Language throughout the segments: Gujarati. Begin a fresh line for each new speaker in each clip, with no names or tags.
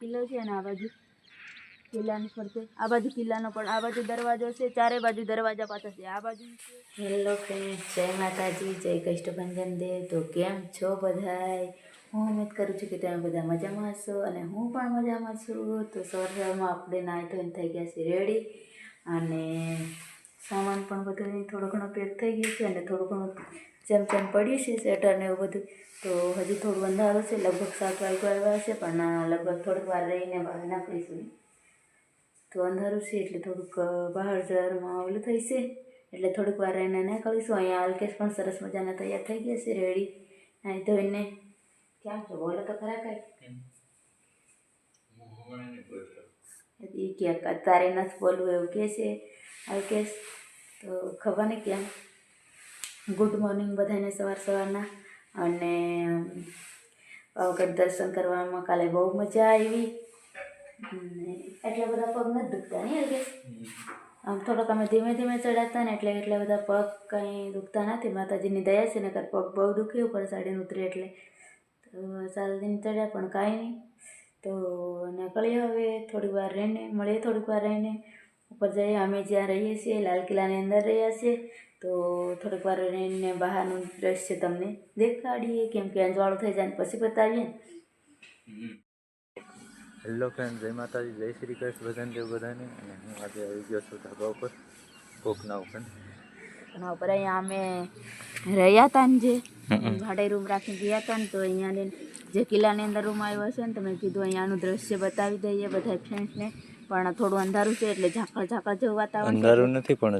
કિલ્લો છે અને આ બાજુ કિલ્લાની ફરતે. આ બાજુ કિલ્લાનો પણ, આ બાજુ દરવાજો છે, ચારે બાજુ દરવાજા પાછા છે. આ બાજુ
હેલો ફ્રેન્ડ જય માતાજી, જય કષ્ટભંજન દેવ. તો કેમ છો બધાય? હું ઉમેદ કરું છું કે તમે બધા મજામાં હશો અને હું પણ મજામાં છું. તો સવાર સવારમાં આપણે નાહી ધોઈને થઈ ગયા છે રેડી. અને સામાન પણ બધું થોડો ઘણો પેક થઈ ગયું છે અને થોડું ઘણું જેમ જેમ પડ્યું છે સ્વેટરને એવું બધું, તો હજી થોડું અંધારું છે, લગભગ સાત વાગ્યા આવ્યા છે, પણ લગભગ થોડીક વાર રહીને બહાર નાખીશું તો અંધારું છે એટલે થોડુંક બહાર જવામાં ઓલું થઈ છે, એટલે થોડીક વાર રહીને નીકળીશું અહીંયા અલ્કેશ પણ સરસ મજાના તૈયાર થઈ ગયા છે, રેડી. અહીં ધોઈને. ક્યાં છો? બોલો તો ખરા કાંઈ. એ ક્યાંક, અત્યારે નથી બોલવું એવું કહે છે અલ્કેશ. તો ખબર નહીં ક્યાં. ગુડ મોર્નિંગ બધાને સવાર સવારના. અને પાવાગઢ દર્શન કરવામાં કાલે બહુ મજા આવી. એટલા બધા પગ નથી દુખતા નહીં એટલે આમ થોડોક અમે ધીમે ધીમે ચડાતા ને એટલે એટલા બધા પગ કંઈ દુખતા નથી. માતાજીની દયા છે નકર પગ બહુ દુખ્યું ઉપર સાડીને ઉતરે એટલે. તો ચાલીને ચડ્યા પણ કાંઈ નહીં. તો નીકળીએ હવે થોડીક વાર રહીને, મળીએ થોડીક વાર રહીને. ઉપર જઈએ, અમે જ્યાં રહીએ છીએ લાલ કિલ્લાની અંદર રહ્યા છીએ. તો થોડીક વાર રહીને બહારનું દ્રશ્ય તમને દેખાડીએ. કેમ કે અંજવાળું થઈ જાય ને પછી બતાવીએ
હેલો ફ્રેન્ડ જય માતાજી જય શ્રી કૃષ્ણ બધાને દેવ બધાને. અને હું આજે આવી ગયો છું ધાબા ઉપર કોકના ઉપર.
એના ઉપર અહીંયા અમે રહ્યા હતા ને જે. ભાડે રૂમ રાખીને ગયા હતા ને તો અહીંયા જે કિલ્લાની અંદર રૂમ આવ્યો છે ને તમે કીધું અહીંયાનું દ્રશ્ય બતાવી દઈએ બધા ફ્રેન્ડ્સને પણ થોડું અંધારું છે એટલે ઝાકળ ઝાકળ જેવું વાતાવરણ.
અંધારું નથી પણ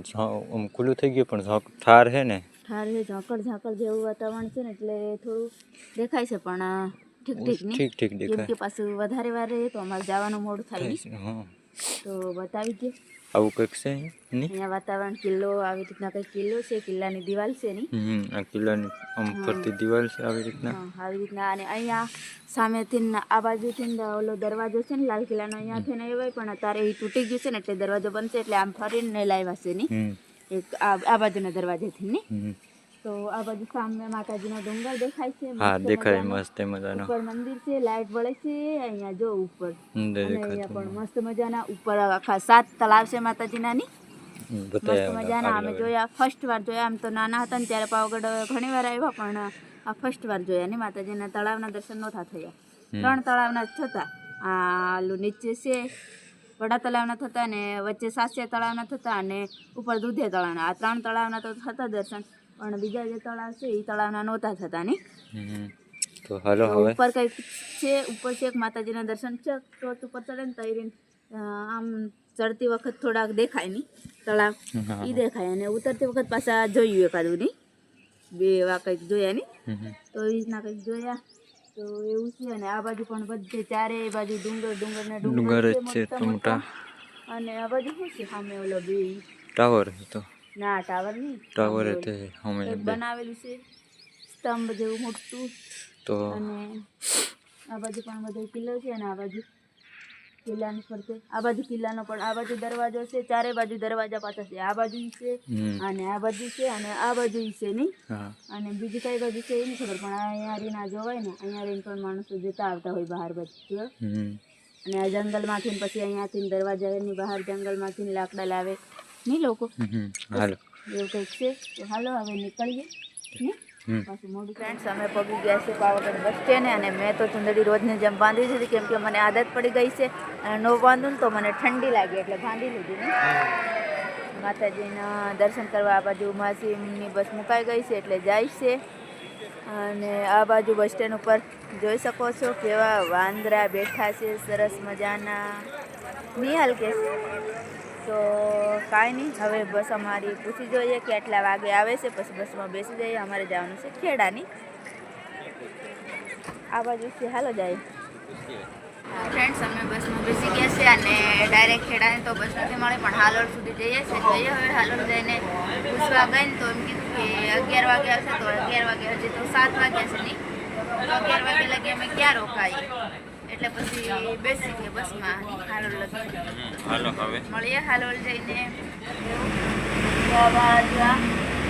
આમ ખુલ્લું થઈ ગયું પણ ઠાર છે ને.
ઠાર છે ઝાકળ ઝાકળ જેવું વાતાવરણ છે ને એટલે થોડું દેખાય છે પણ ઠીક ઠીક
ઠીક ઠીક દેખાય.
કે પાછું વધારે વાર રહે તો અમારે જવાનું મોડું થાય તો બતાવી દે
આવું કંઈક છે
અહીંયા? વાતાવરણ કિલ્લો આવી રીતના કંઈક કિલ્લો છે? કિલ્લાની દિવાલ છે ની
હમ આ કિલ્લાની આમ ફરતી દિવાલ છે આવી રીતના.
આવી રીતના. અને અહીંયા સામેથી આ બાજુથી ઓલો દરવાજો છે ને લાલ કિલ્લાનો અહીંયા ને એવાય પણ અત્યારે એ તૂટી ગયું છે ને એટલે દરવાજો બનશે એટલે આમ ફરીને લાવ્યા છે
ની
એક આ આ બાજુના દરવાજેથી ની
હમ.
તો આ બાજુ સામે માતાજીનો ડુંગર દેખાય છે
હા દેખાય મસ્ત મજાનો.
ઉપર મંદિર છે લાઈટ વળે છે અહીંયા જો ઉપર. અહીંયા પણ મસ્ત મજાના ઉપર આખા સાત તળાવ છે માતાજીના ની મસ્ત મજાના. અમે જોયા ફર્સ્ટ વાર જોયા આમ તો નાના હતા ને ત્યારે પાવાગઢ ઘણી વાર આવ્યા પણ આ ફર્સ્ટ વાર જોયા ને માતાજીના તળાવના દર્શન નહોતા થયા. ત્રણ તળાવના થતા. આ નીચે છે વડા તળાવના થતા ને વચ્ચે સાસ્ય તળાવના થતા અને ઉપર દૂધે તળાવના. આ ત્રણ તળાવના તો થતા દર્શન. પણ બીજા જે તળાવ છે એ તળાવના નહોતા થતા
નહીં? તો હાલો હવે.
ઉપર કંઈક છે? ઉપર છે એક માતાજીના દર્શન છે. ટોચ ઉપર ચડે ને તો એ રીત, અ, આમ ચડતી વખત થોડાક દેખાય નહીં? તળાવ. એ દેખાય અને ઉતરતી વખત પાછા જોયું એકાદું નહીં? બે એવા કંઈક જોયા નહીં. તો એ રીતના કંઈક જોયા. તો એવું છે અને આ બાજુ પણ બધે ચારે બાજુ ડુંગર ડુંગર ને
ડુંગર છે
મોટા અને આ બાજુ શું છે? સામે ઓલો બે
ટાવર તો
ના ટાવર નહીં.
ટાવર તે અમે
બનાવેલું છે સ્તંભ જેવું મોટું.
તો
અને આ બાજુ પણ બધો કિલ્લો છે અને આ બાજુ કિલ્લાની ફરતે આ બાજુ કિલ્લાનો પણ આ બાજુ દરવાજો છે ચારે બાજુ દરવાજા પાછા છે. આ બાજુ છે અને આ બાજુ છે અને આ બાજુ છે નહીં? અને બીજી કઈ બાજુ છે એ નહીં ખબર પણ અહીંયા રીના જોવાય ને અહીંયા રહીને પણ માણસો જતા આવતા હોય બહાર
બાજુ
અને આ જંગલમાંથી ને પછી અહીંયાથી દરવાજાની બહાર જંગલમાંથી ને લાકડા લાવે. નહીં લોકો.
હાલો.
એવું કંઈક છે. તો હાલો હવે નીકળીએ. ફ્રેન્ડ્સ અમે પગી ગયા છે પાવાગઢ બસ સ્ટેન્ડ અને મેં તો ચુંદડી રોજની જેમ બાંધી દીધી કેમ કે મને આદત પડી ગઈ છે. અને ન બાંધું ને તો મને ઠંડી લાગે એટલે બાંધી લીધી ને માતાજીના દર્શન કરવા આ બાજુ માસીની બસ મુકાઈ ગઈ છે એટલે જાય છે. અને આ બાજુ બસ સ્ટેન્ડ ઉપર જોઈ શકો છો કેવા વાંદરા બેઠા છે સરસ મજાના. નિહાલ કે તો કાંઈ નહીં, હવે બસ અમારી પૂછી જોઈએ કે આટલા વાગે આવે છે, પછી બસમાં બેસી જઈએ, અમારે જવાનું છે ખેડાની. આ બાજુ છે, હાલો જાય. ફ્રેન્ડ્સ અમે બસમાં બેસી ગયા છે અને ડાયરેક્ટ ખેડાની તો બસ નથી મળે, પણ હાલોડ સુધી જઈએ છે જોઈએ હવે હાલોડ જઈને પૂછવા ગઈ ને તો એમ કીધું કે અગિયાર વાગે આવશે, તો અગિયાર વાગે હજી તો સાત વાગ્યા છે નહીં. તો અગિયાર વાગે લગી અમે ક્યાં રોકાઈએ? એટલે પછી બેસી ગયા બસમાં. હાલોલ લગી
હાલો હવે.
મળીએ હાલોલ જઈને.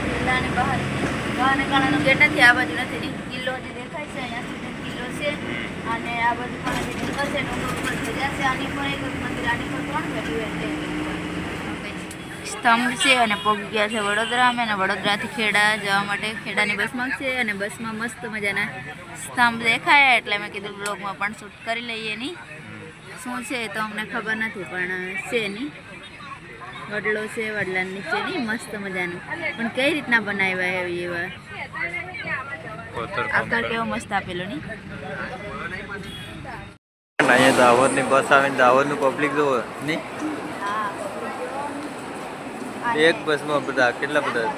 કિલ્લાની બહાર. ગાને ગાણાનો ગેટ નથી આ બાજુ નથી. કિલ્લો હજી દેખાય છે અહીંયા સુધી કિલ્લો છે. અને આ બાજુ પણ નીકળશે ડુંગર ઉપર સજાશે આની પર એક મંદિર આની પર ત્રણ બેઠું એટલે સ્તંભ છે અને પહોંચી ગયા છે વડોદરા અમે અને વડોદરાથી ખેડા જવા માટે ખેડાની બસમાં છે અને બસમાં મસ્ત મજાના સ્તંભ દેખાયા એટલે મેં કીધું બ્લોગમાં પણ શૂટ કરી લઈએ નહીં શું છે એ તો અમને ખબર નથી પણ છે નહીં વડલો છે વડલા નીચે નહીં મસ્ત મજાનું. પણ કઈ રીતના બનાવ્યા એવી એવા?
કોતર
આકાર કેવો મસ્ત આપેલો નહીં?
અહીંયા દાહોદની બસ આવીને દાહોદનું પબ્લિક જોવો. નહીં? એક બસમાં બધા કેટલા બધા?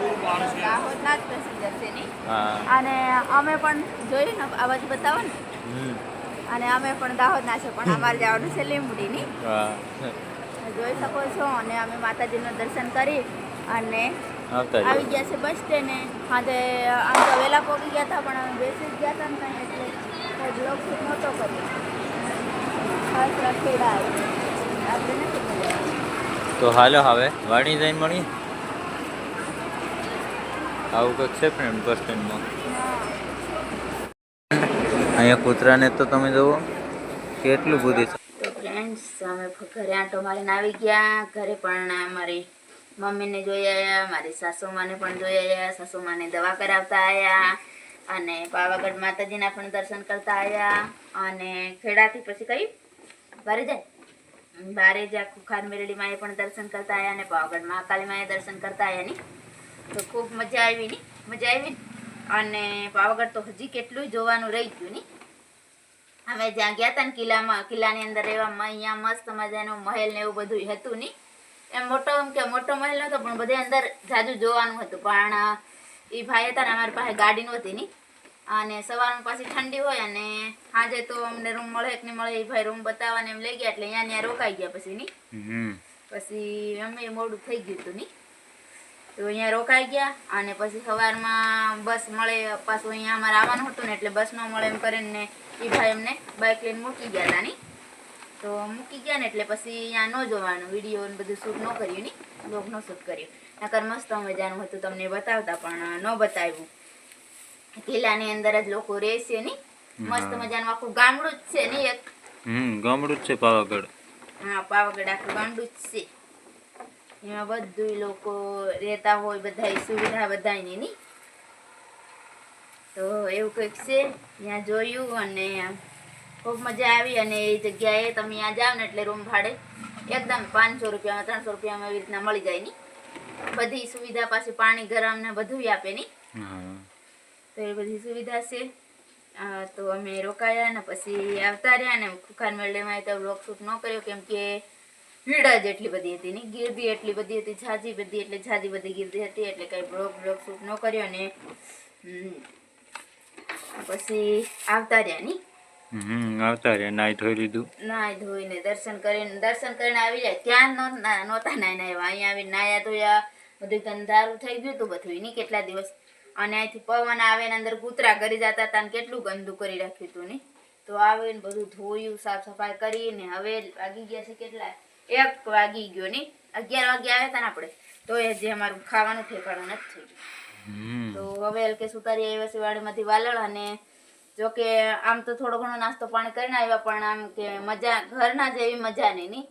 હા.
અને અમે પણ જોયું ને આ બાજુ બતાવો ને. અને અમે પણ દાહોદના છે પણ અમારે જવાનું છે લીંબડી ની જોઈ શકો છો અને અમે માતાજીનું દર્શન કરી અને આવી ગયા છે બસ સ્ટેન્ડે હાથે આમ તો વહેલા પહોંચી ગયા હતા પણ અમે બેસી જ ગયા હતા ને કાંઈ એટલે બ્લોગ શૂટ નહોતો કર્યો. ખાસ રખેડા આપણે નથી મળ્યા
તો હાલો હવે, વાણી જઈને મળીએ? આવું કંઈક છે ફ્રેન્ડ બસ સ્ટેન્ડમાં અહીંયા કૂતરાને તો તમે જુઓ, કેટલું બુદ્ધિ છે.
ફ્રેન્ડ્સ અમે ઘરે આંટો મારીને આવી ગયા. ઘરે પણ મારી મમ્મીને જોઈ આવ્યા મારી સાસુમાને પણ જોઈ આવ્યા સાસુમાને દવા કરાવતા આવ્યા અને પાવાગઢ માતાજીના પણ દર્શન કરતા આવ્યા અને ખેડાથી પછી કઈ? ભરી જાય? બારે જ્યાં ખુખાર મેરડી માએ પણ દર્શન કરતા આવ્યા અને પાવાગઢ મહાકાલી માએ દર્શન કરતા આવ્યા ની. તો ખૂબ મજા આવી ની, મજા આવી ને? અને પાવાગઢ તો હજી કેટલું જોવાનું રહી ગયું ની. અમે જ્યાં ગયા હતા ને કિલ્લામાં, કિલ્લાની અંદર રહેવા અહીંયા મસ્ત મજાનું મહેલ ને એવું બધું હતું નહીં એમ મોટો એમ કે મોટો મહેલ નતો પણ બધે અંદર જાજુ જોવાનું હતું. પણ એ ભાઈ હતા ને અમારી પાસે ગાડી નહોતી ની. અને સવારમાં પાછી ઠંડી હોય અને સાંજે તો અમને રૂમ મળે કે નહીં મળે એ ભાઈ રૂમ બતાવવાને એમ લઈ ગયા એટલે અહીંયા ત્યાં રોકાઈ ગયા પછી ની. પછી અમે મોડું થઈ ગયું હતું ની. તો અહીંયા રોકાઈ ગયા અને પછી સવારમાં બસ મળે પાછું અહીંયા અમારે આવવાનું હતું ને એટલે બસ ન મળે એમ કરીને એ ભાઈ અમને બાઇક લઈને મૂકી ગયા હતા ની. તો મૂકી ગયા ને એટલે પછી અહીંયા ન જોવાનું વીડિયો ને બધું શૂટ ન કર્યું ની. બ્લોગ ન શૂટ કર્યું. નકર મસ્ત મજાનું હતું તમને બતાવતા પણ ન બતાવ્યું. કિલ્લાની અંદર જ લોકો રહેશે ની મસ્ત મજાનું આખું ગામડું જ છે ને એક.
હમ ગામડું જ છે પાવાગઢ.
હા પાવાગઢ આખું ગામડું જ છે. એમાં બધું લોકો રહેતા હોય બધા સુવિધા બધાની ની તો એવું કંઈક છે ત્યાં જોયું અને ખૂબ મજા આવી અને એ જગ્યાએ તમે ત્યાં જાઓ ને એટલે રૂમ ભાડે એકદમ પાંચસો રૂપિયામાં ત્રણસો રૂપિયામાં એવી રીતના મળી જાય ની બધી સુવિધા પાછી પાણી ગરમ ને બધું આપે ની તો એ બધી સુવિધા છે તો અમે રોકાયા ને પછી આવતા રહ્યા ને ખુખાર મેળેમાં તો બ્લોક શૂટ ન કર્યો કેમ કે ભીડ જ એટલી બધી હતી ને ગીરદી એટલી બધી હતી ઝાજી બધી એટલે ઝાજી બધી ગીરદી હતી એટલે કંઈ બ્લોક બ્લોક શૂટ ન કર્યો ને પછી આવતા રહ્યા ની
હમ આવતા રહ્યા નાઈ ધોઈ લીધું
નાય ધોઈને દર્શન કરીને દર્શન કરીને આવી જાય ત્યાં નહોતા નાય નાયા અહીંયા આવી નાયા ધોયા બધું ગંધારું થઈ ગયું હતું બધું ની કેટલા દિવસ અને અહીંથી પવન આવે ને અંદર કૂતરા કરી જતા હતા ને કેટલું ગંદુ કરી રાખ્યું હતું ની? તો આવે ને બધું ધોયું સાફ સફાઈ કરીને હવે વાગી ગયા છે કેટલા? એક વાગી ગયો ની? અગિયાર વાગે આવ્યા હતા ને આપણે. તો એ જે અમારું ખાવાનું ઠેકાણું નથી થઈ ગયું તો હવે એલકે સુતારી આવ્યા છે વાડીમાંથી વાલળ અને જો કે આમ તો થોડો ઘણો નાસ્તો પાણી કરીને આવ્યા પણ આમ કે મજા ઘરના જેવી મજા નહીં ની?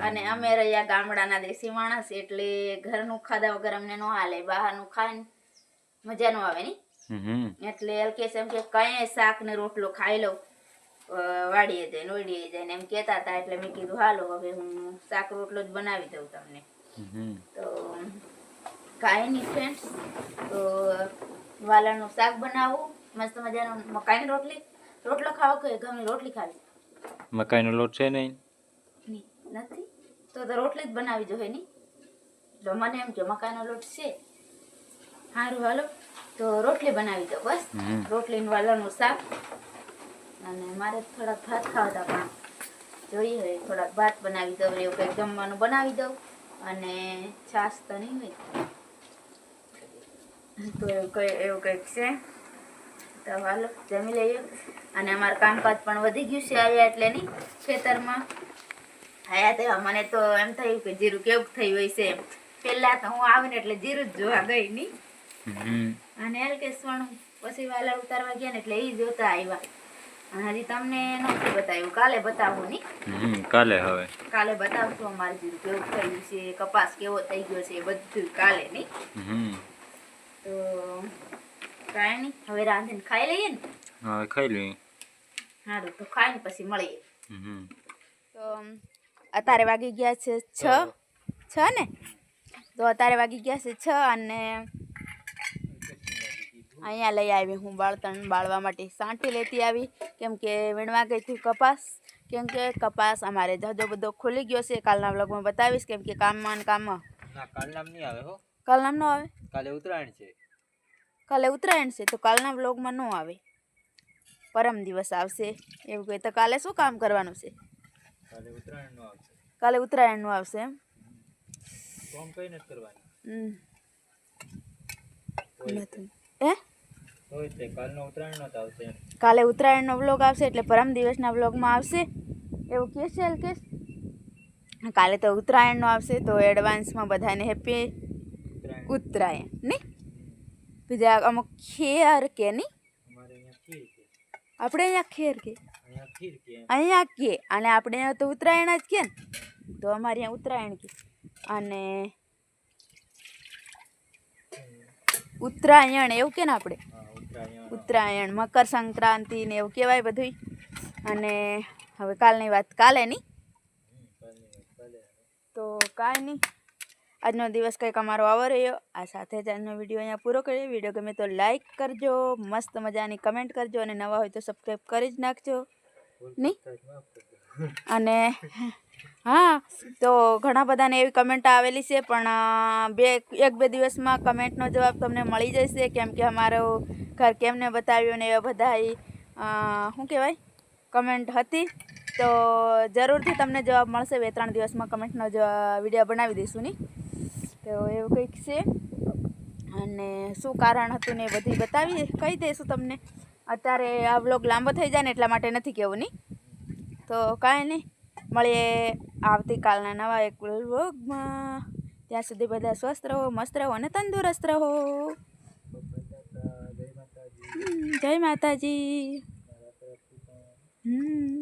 અને અમે રહ્યા ગામડાના દેશી માણસ એટલે ઘરનું ખાધા વગર અમને ન હાલે બહારનું ખાઈને મજા નો આવે ની? એટલે એલકે એમ કે કઈ શાક ને રોટલો ખાઈ લઉં. વાડીએ જઈને જાય ને એમ કેતા હતા એટલે મેં કીધું હાલો હવે હું શાક રોટલો જ બનાવી દઉં તમને. તો કાંઈ નહીં ફ્રેન્ડ્સ તો વાલણનું શાક બનાવવું મસ્ત મજાનું મકાઈની રોટલી. રોટલો ખાવો કે ઘઉંની રોટલી ખાવી?
મકાઈનો લોટ છે નહીં?
નથી. તો તો રોટલી જ બનાવી જોઈએ નહીં. તો મને એમ કે મકાઈનો લોટ છે સારું હાલો. તો રોટલી બનાવી દો બસ. રોટલીનું વાલણનું શાક. અને મારે થોડાક ભાત ખાવા હતા પણ જોઈએ હવે. થોડાક ભાત બનાવી દઉં એવું કંઈક જમવાનું બનાવી દઉં. અને છાશ તો નહીં હોય. તો એવું કંઈ એવું કંઈક છે. તો હાલો જમી લઈએ. અને અમારું કામકાજ પણ વધી ગયું છે આવ્યા એટલે નહીં ખેતરમાં. આયા તે મને તો એમ થયું કે જીરું કેવું થયું હોય છે પહેલાં તો હું આવીને એટલે જીરું જ જોવા ગઈ નહીં. અને એલ કે સોનું પછી વાલા ઉતારવા ગયા ને એટલે એ જોતા આવ્યા
હજી તમને નથી બતાવ્યું. કાલે બતાવો
ની. કાલે હવે.
કાલે બતાવશું અમારે જીરું કેવું થયું છે કપાસ કેવો થઈ ગયો છે બધું કાલે નહીં તો કાંઈ નહીં હવે રાંધીને ખાઈ લઈએ ને?
હા ખાઈ લઈએ.
સારું તો ખાઈને પછી મળીએ.
તો અત્યારે વાગી ગયા છે છ. છ ને? તો અત્યારે વાગી ગયા છે છ અને અહીંયા લઈ આવી હું બાળતણ બાળવા માટે. સાંટી લેતી આવી. કેમ કે વીણવા ગઈ હતી કપાસ. કેમ કે કપાસ અમારે ધજો બધો ખુલી ગયો છે. કાલના વ્લોગમાં બતાવીશ કેમ કે કામમાં કામમાં.
કાલનામ નો નહીં આવે હો.
કાલ ન આવે?
કાલે ઉત્તરાયણ છે.
કાલે ઉત્તરાયણ છે તો કાલના વ્લોગમાં ન આવે. પરમ દિવસ આવશે. એવું કહે તો કાલે શું કામ કરવાનું છે?
કાલે ઉત્તરાયણ નો આવશે.
કાલે ઉત્તરાયણનું આવશે એમ?
કોમ કઈ નથી કરવાની.
હમ. નથી. હે? કાલે ઉત્તરાયણનો વ્લોગ આવશે એટલે પરમ દિવસના વ્લોગમાં આવશે. એવું કહેશે છે અલ્કેશ? કાલે તો ઉત્તરાયણનો આવશે તો એડવાન્સમાં બધાને હેપી
ઉત્તરાયણ.
નહીં? બીજા અમુક ખેર કે નહીં? આપણે અહીંયા ખેર કે?
અહીંયા કે.
અને આપણે અહીંયા તો ઉત્તરાયણ જ કે ને? તો અમારે અહીંયા ઉત્તરાયણ કે. અને ઉત્તરાયણ એવું કે ને આપણે?
ઉત્તરાયણ
મકર સંક્રાંતિ ને એવું કહેવાય બધુંય. અને હવે કાલની વાત કાલે નહીં. તો કાંઈ નહીં આજનો દિવસ કંઈક અમારો આવો રહ્યો આ સાથે જ આજનો વીડિયો અહીંયા પૂરો કરીએ. વીડિયો ગમે તો લાઈક કરજો મસ્ત મજાની કમેન્ટ કરજો અને નવા હોય તો સબસ્ક્રાઈબ કરી જ નાખજો. નહીં. અને, હા, તો ઘણા બધાને એવી કમેન્ટ આવેલી છે, પણ બે, એક, બે દિવસમાં કમેન્ટનો જવાબ તમને મળી જશે, કેમ કે અમારું ઘર કેમને બતાવ્યું ને એવા બધા શું કહેવાય કમેન્ટ હતી. તો જરૂરથી તમને જવાબ મળશે, બે, ત્રણ દિવસમાં કમેન્ટનો વીડિયો બનાવી દઈશું નહીં તો એવું કંઈક છે. અને શું કારણ હતું ને એ બધી બતાવી કહી દઈશું તમને. અત્યારે આ વ્લોગ લાંબો થઈ જાય ને એટલા માટે નથી કહેવું નહીં તો કાંઈ નહીં. મળીએ આવતીકાલના નવા એક વ્લોગમાં. ત્યાં સુધી બધા સ્વસ્થ રહો મસ્ત રહો અને તંદુરસ્ત રહો. જય માતાજી. હમ,